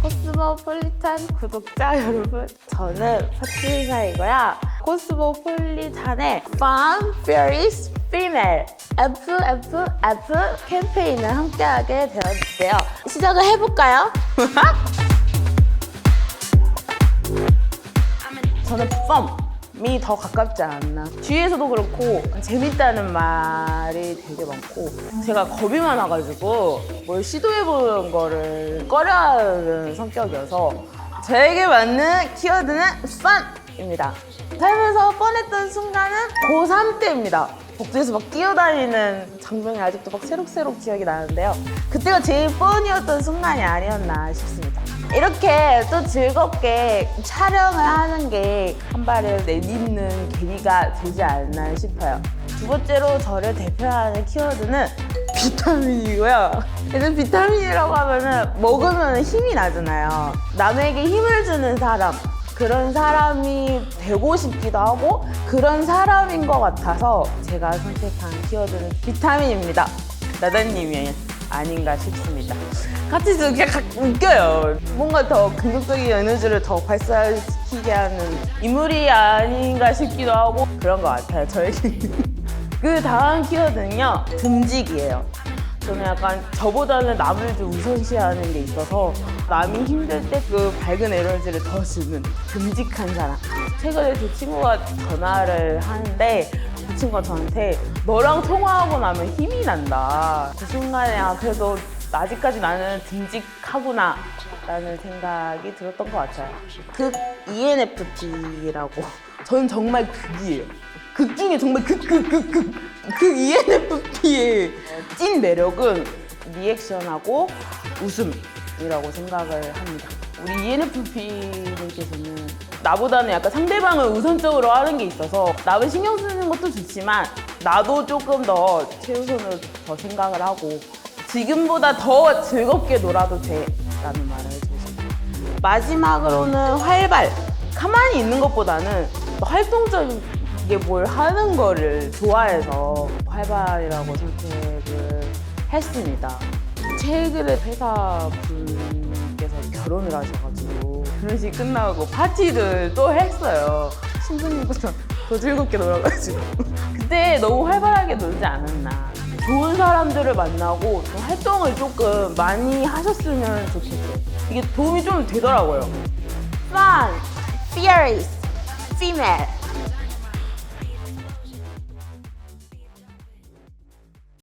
코스모폴리탄 구독자 여러분, 저는 파트리샤이고요. 코스모폴리탄의 Fun, Fierce, Female FFF 캠페인을 함께하게 되었는데요. 시작을 해볼까요? 저는 펌 이 더 가깝지 않나. 뒤에서도 그렇고 재밌다는 말이 되게 많고 제가 겁이 많아가지고 뭘 시도해보는 거를 꺼려하는 성격이어서 저에게 맞는 키워드는 펀입니다. 살면서 뻔했던 순간은 고3 때입니다. 복도에서 막 뛰어다니는 장면이 아직도 막 새록새록 기억이 나는데요. 그때가 제일 뻔이었던 순간이 아니었나 싶습니다. 이렇게 또 즐겁게 촬영을 하는 게 한 발을 내딛는 계기가 되지 않나 싶어요. 두 번째로 저를 대표하는 키워드는 비타민이고요. 일단 비타민이라고 하면은 먹으면 힘이 나잖아요. 남에게 힘을 주는 사람. 그런 사람이 되고 싶기도 하고 그런 사람인 것 같아서 제가 선택한 키워드는 비타민입니다. 나다님이 아닌가 싶습니다. 같이 좀 그냥 각- 웃겨요. 뭔가 더 긍정적인 에너지를 더 발산시키게 하는 인물이 아닌가 싶기도 하고 그런 것 같아요. 저에게는. 그 다음 키워드는요. 듬직이에요. 저는 약간 저보다는 남을 좀 우선시하는 게 있어서 남이 힘들 때 그 밝은 에너지를 더 주는 듬직한 사람. 최근에 제 친구가 전화를 하는데 그 친구가 저한테 너랑 통화하고 나면 힘이 난다. 그 순간에 아, 그래도 아직까지 나는 듬직하구나 라는 생각이 들었던 것 같아요. 극 ENFP라고. 저는 정말 극이에요. 극 중에 정말 극, 극, 극, 극. 그 ENFP의 찐 매력은 리액션하고 웃음이라고 생각을 합니다. 우리 E ENFP님께서는 나보다는 약간 상대방을 우선적으로 하는 게 있어서 남을 신경 쓰는 것도 좋지만 나도 조금 더 최우선으로 더 생각을 하고 지금보다 더 즐겁게 놀아도 돼 라는 말을 해주고 싶어요. 마지막으로는 활발. 가만히 있는 것보다는 활동적이게 뭘 하는 거를 좋아해서 활발이라고 선택을 했습니다. 최근에 회사 분께서 결혼을 하셔가지고 결혼식 끝나고 파티를 또 했어요. 신부님보다 더 즐겁게 놀아가지고 그때 너무 활발하게 놀지 않았나. 좋은 사람들을 만나고 좀 활동을 조금 많이 하셨으면 좋겠어요. 이게 도움이 좀 되더라고요. Fun, fierce, female.